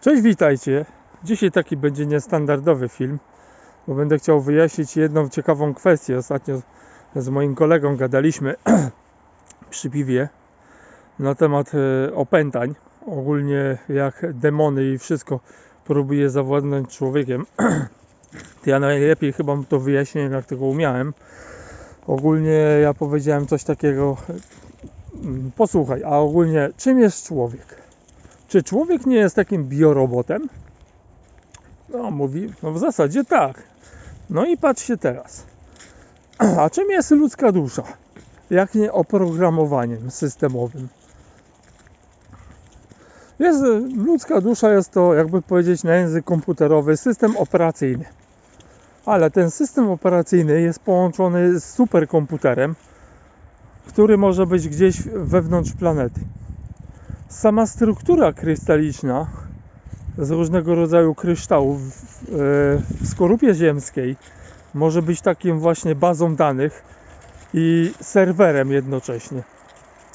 Cześć, witajcie. Dzisiaj taki będzie niestandardowy film, bo będę chciał wyjaśnić jedną ciekawą kwestię. Ostatnio z moim kolegą gadaliśmy przy piwie na temat e, opętań. Ogólnie jak demony i wszystko próbuje zawładnąć człowiekiem. Ja najlepiej chyba to wyjaśniłem, jak tego umiałem. Ogólnie ja powiedziałem coś takiego. mm, Posłuchaj, a ogólnie czym jest człowiek? Czy człowiek nie jest takim biorobotem? No, mówi, no w zasadzie tak. No i patrzcie teraz. A czym jest ludzka dusza? Jak nie oprogramowaniem systemowym? Jest, ludzka dusza jest to, jakby powiedzieć na język komputerowy, system operacyjny. Ale ten system operacyjny jest połączony z superkomputerem, który może być gdzieś wewnątrz planety sama struktura krystaliczna z różnego rodzaju kryształów w, e, w skorupie ziemskiej może być takim właśnie bazą danych i serwerem jednocześnie.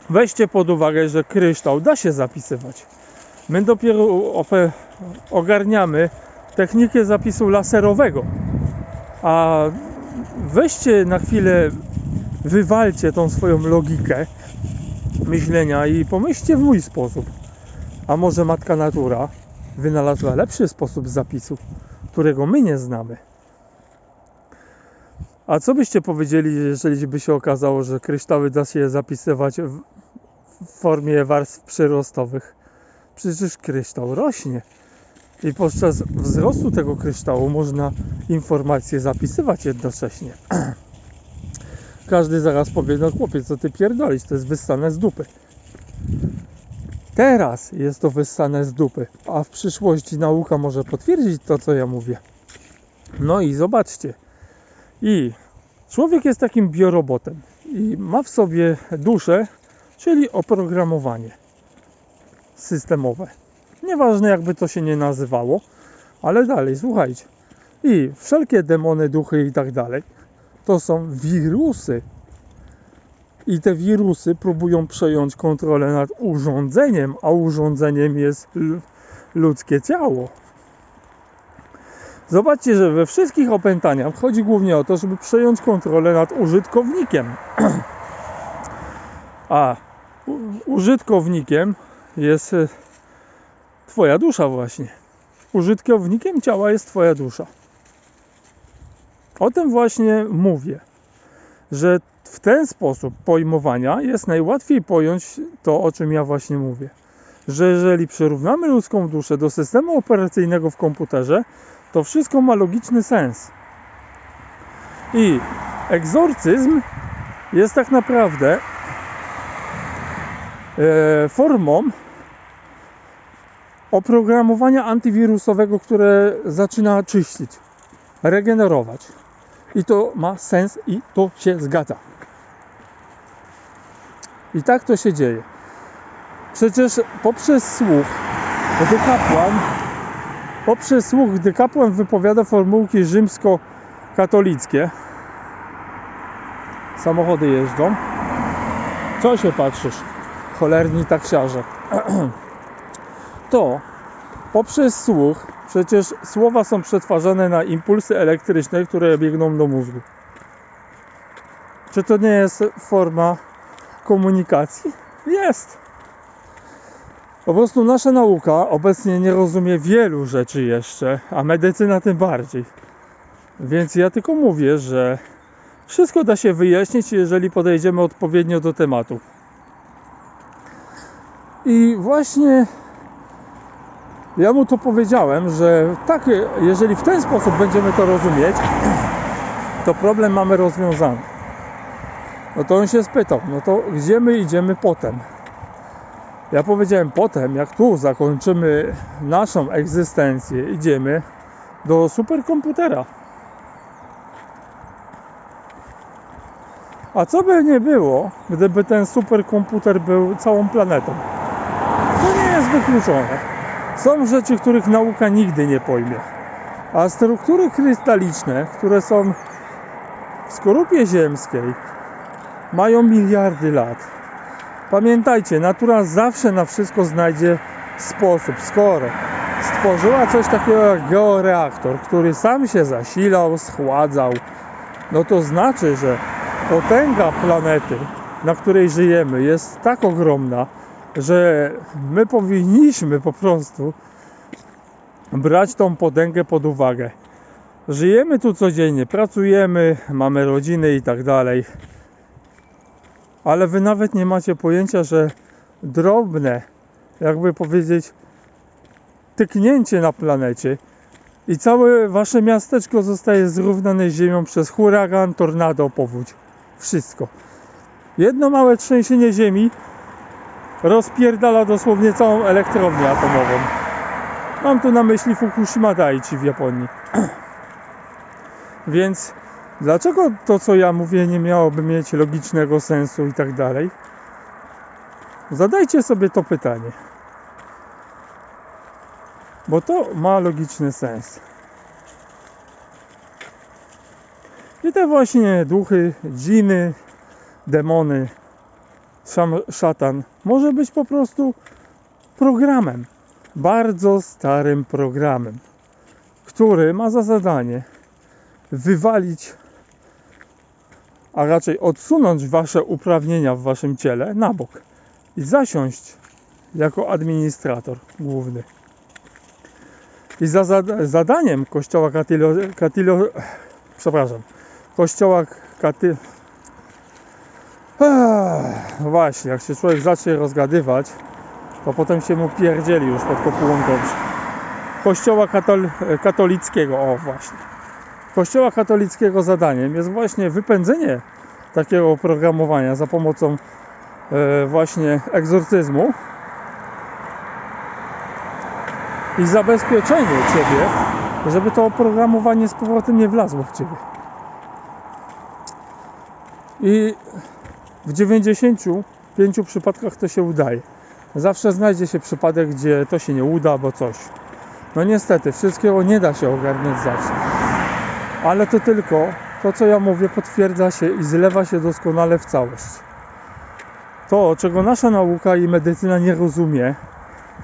Weźcie pod uwagę, że kryształ da się zapisywać. My dopiero ogarniamy technikę zapisu laserowego. A weźcie na chwilę, wywalcie tą swoją logikę myślenia i pomyślcie w mój sposób. A może matka natura wynalazła lepszy sposób zapisu, którego my nie znamy? A co byście powiedzieli, jeżeli by się okazało, że kryształy da się zapisywać w formie warstw przyrostowych? Przecież kryształ rośnie. I podczas wzrostu tego kryształu można informacje zapisywać jednocześnie. Każdy zaraz powie, no chłopiec, co ty pierdolisz, to jest wyssane z dupy. Teraz jest to wyssane z dupy, a w przyszłości nauka może potwierdzić to, co ja mówię. No i zobaczcie. I człowiek jest takim biorobotem i ma w sobie duszę, czyli oprogramowanie systemowe. Nieważne jakby to się nie nazywało, ale dalej, słuchajcie. I wszelkie demony, duchy i tak dalej to są wirusy. I te wirusy próbują przejąć kontrolę nad urządzeniem, a urządzeniem jest ludzkie ciało. Zobaczcie, że we wszystkich opętaniach chodzi głównie o to, żeby przejąć kontrolę nad użytkownikiem. A użytkownikiem jest e, Twoja dusza, właśnie. Użytkownikiem ciała jest Twoja dusza. O tym właśnie mówię, że w ten sposób pojmowania jest najłatwiej pojąć to, o czym ja właśnie mówię. Że jeżeli przyrównamy ludzką duszę do systemu operacyjnego w komputerze, to wszystko ma logiczny sens. I egzorcyzm jest tak naprawdę e, formą oprogramowania antywirusowego, które zaczyna czyścić, regenerować. I to ma sens i to się zgadza. I tak to się dzieje. Przecież poprzez słuch, gdy kapłan, poprzez słuch, gdy kapłan wypowiada formułki rzymsko-katolickie, samochody jeżdżą. Co się patrzysz? Cholerni taksiarze. To poprzez słuch przecież słowa są przetwarzane na impulsy elektryczne, które biegną do mózgu. Czy to nie jest forma komunikacji? Jest. Po prostu nasza nauka obecnie nie rozumie wielu rzeczy jeszcze, a medycyna tym bardziej. Więc ja tylko mówię, że wszystko da się wyjaśnić, jeżeli podejdziemy odpowiednio do tematu. I właśnie ja mu to powiedziałem, że tak, jeżeli w ten sposób będziemy to rozumieć, to problem mamy rozwiązany. No to on się spytał, no to gdzie my idziemy potem? Ja powiedziałem potem, jak tu zakończymy naszą egzystencję, idziemy do superkomputera. A co by nie było, gdyby ten superkomputer był całą planetą? To nie jest wykluczone. Są rzeczy, których nauka nigdy nie pojmie. A struktury krystaliczne, które są w skorupie ziemskiej, mają miliardy lat. Pamiętajcie, natura zawsze na wszystko znajdzie sposób. Skoro stworzyła coś takiego jak georeaktor, który sam się zasilał, schładzał, no to znaczy, że potęga planety, na której żyjemy, jest tak ogromna, że my powinniśmy po prostu brać tą potęgę pod uwagę. Żyjemy tu codziennie, pracujemy, mamy rodziny i tak dalej. Ale wy nawet nie macie pojęcia, że drobne, jakby powiedzieć, tyknięcie na planecie i całe wasze miasteczko zostaje zrównane z ziemią przez huragan, tornado, powódź. Wszystko. Jedno małe trzęsienie ziemi rozpierdala dosłownie całą elektrownię atomową. Mam tu na myśli Fukushima Daiichi w Japonii. Więc dlaczego to, co ja mówię, nie miałoby mieć logicznego sensu i tak dalej? Zadajcie sobie to pytanie. Bo to ma logiczny sens. I te właśnie duchy, dżiny, demony, szam, szatan może być po prostu programem. Bardzo starym programem, który ma za zadanie wywalić, a raczej odsunąć wasze uprawnienia w waszym ciele na bok i zasiąść jako administrator główny. I za zada- zadaniem kościoła Katilo, Katilo przepraszam, kościoła Katy Ech, właśnie, jak się człowiek zacznie rozgadywać, to potem się mu pierdzieli już pod kopułą dobrze. Kościoła katol, katolickiego, o właśnie. Kościoła katolickiego zadaniem jest właśnie wypędzenie takiego oprogramowania za pomocą e, właśnie egzorcyzmu i zabezpieczenie ciebie, żeby to oprogramowanie z powrotem nie wlazło w ciebie. I w 95 przypadkach to się udaje. Zawsze znajdzie się przypadek, gdzie to się nie uda, albo coś. No niestety, wszystkiego nie da się ogarniać zawsze. Ale to tylko to, co ja mówię, potwierdza się i zlewa się doskonale w całość. To, czego nasza nauka i medycyna nie rozumie,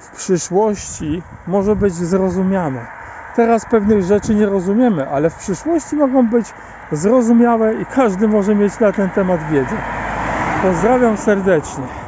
w przyszłości może być zrozumiane. Teraz pewnych rzeczy nie rozumiemy, ale w przyszłości mogą być zrozumiałe i każdy może mieć na ten temat wiedzę. Pozdrawiam serdecznie.